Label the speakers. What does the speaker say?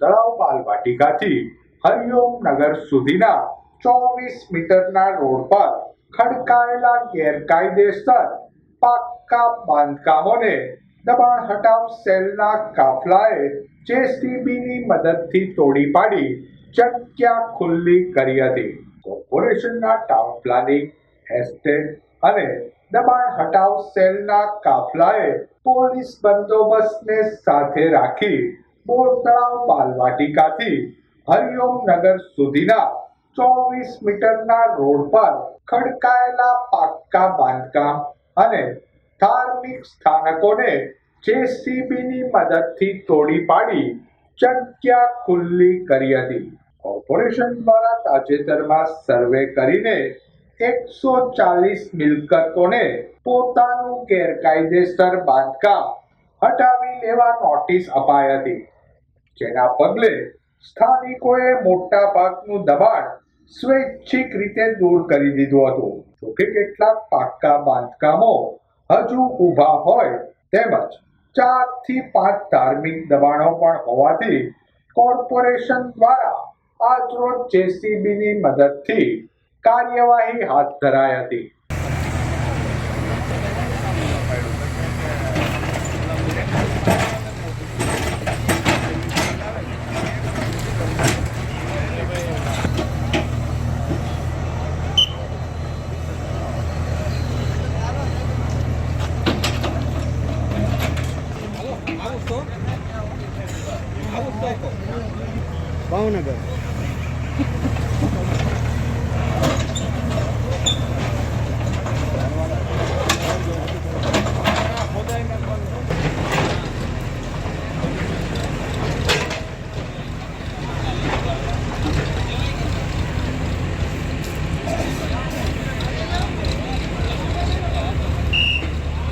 Speaker 1: તળાવ બાલવાટિકાથી હરિઓમ નગર સુધીના ચોવીસ મીટરના રોડ પર ખડકાયેલા ગેરકાયદેસર પાક્કા બાંધકામોને દબાણ હટાવ સેલના કાફલાએ જેસીબીની મદદથી તોડી પાડી જગ્યા ખુલ્લી કરી હતી. કોર્પોરેશનના ટાઉન પ્લાનિંગ, એસ્ટેટ અને દબાણ હટાવ સેલના કાફલાએ પોલીસ બંદોબસ્તને સાથે રાખી બોર તળાવ બાલવાટિકાથી હરિઓમ નગર સુધીના ચોવીસ મીટરના રોડ પર ખડકાયેલા પાક્કા બાંધકામ અને ધાર્મિક સ્થાનકોને જેસીબીની મદદથી તોડી પાડી જગ્યા ખુલ્લી કરી હતી. કોર્પોરેશન દ્વારા તાજેતરમાં સર્વે કરીને એકસો ચાલીસ મિલકતોને પોતાનું ગેરકાયદેસર બાંધકામ હટાવી લેવા નોટિસ અપાઈ હતી. જેના પગલે સ્થાનિકોએ મોટા પાકનું દબાણ સ્વૈચ્છિક રીતે દૂર કરી દીધું હતું. જોકે કેટલાક પાક્કા બાંધકામો હજુ ઊભા હોય તેમજ ચારથી પાંચ ધાર્મિક દબાણો પણ હોવાથી કોર્પોરેશન દ્વારા આજરોજ જેસીબીની મદદથી કાર્યવાહી હાથ ધરાઈ હતી.
Speaker 2: ભાવનગર.